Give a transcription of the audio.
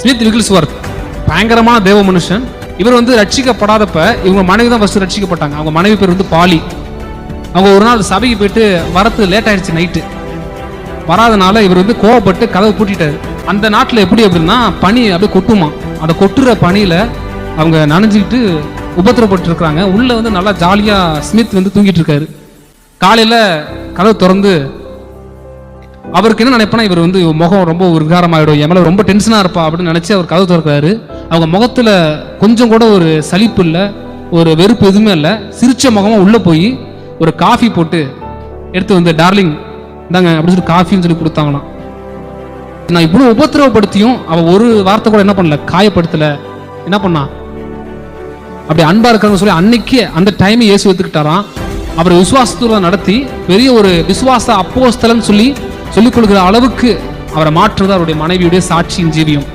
Smith விகில்ஸ்வர்த் பயங்கரமான தேவ மனுஷன். இவர் வந்து ரட்சிக்கப்படாதப்ப இவங்க மனைவி தான் ஃபர்ஸ்ட் ரட்சிக்கப்பட்டாங்க. அவங்க மனைவி பேர் வந்து பாலி. அவங்க ஒரு நாள் சபைக்கு போயிட்டு வரத்து லேட் ஆயிடுச்சு நைட்டு வராதனால இவர் வந்து கோவப்பட்டு கதவை பூட்டிட்டாரு. அந்த நாட்டில் எப்படி அப்படின்னா பனி அப்படியே கொட்டுமா. அந்த கொட்டுற பனியில் அவங்க நனைஞ்சுக்கிட்டு உபத்திரப்பட்டு இருக்கிறாங்க வந்து நல்லா ஜாலியாக ஸ்மித் வந்து தூங்கிட்டு இருக்காரு. காலையில் கதவு திறந்து அவருக்கு என்ன நினைப்பனா இவர் வந்து முகம் ரொம்ப விகாரமாயிடும் என் மேலே ரொம்ப டென்ஷனாக இருப்பா அப்படின்னு நினச்சி அவர் கதவு திறக்கிறாரு. அவங்க முகத்தில் கொஞ்சம் கூட ஒரு சலிப்பு இல்லை ஒரு வெறுப்பு எதுவுமே இல்லை. சிரிச்ச முகமாக உள்ளே போய் ஒரு காஃபி போட்டு எடுத்து வந்து டார்லிங் இந்தாங்க அப்படின்னு சொல்லி காஃபின்னு சொல்லி கொடுத்தாங்களாம். நான் இவ்வளோ உபத்திரவப்படுத்தியும் அவள் ஒரு வார்த்தை கூட என்ன பண்ணல காயப்படுத்தலை. என்ன பண்ணா? அப்படி அன்பாக இருக்கிறவங்க சொல்லி அன்னைக்கு அந்த டைமை இயேசு எடுத்துக்கிட்டாராம் அவர் விசுவாசத்துல நடத்தி பெரிய ஒரு விசுவாச அப்போஸ்தலன்னு சொல்லி சொல்லிக் கொடுக்கிற அளவுக்கு அவரை மாற்றுவது அவருடைய மனைவியுடைய சாட்சியின் ஜீவியம்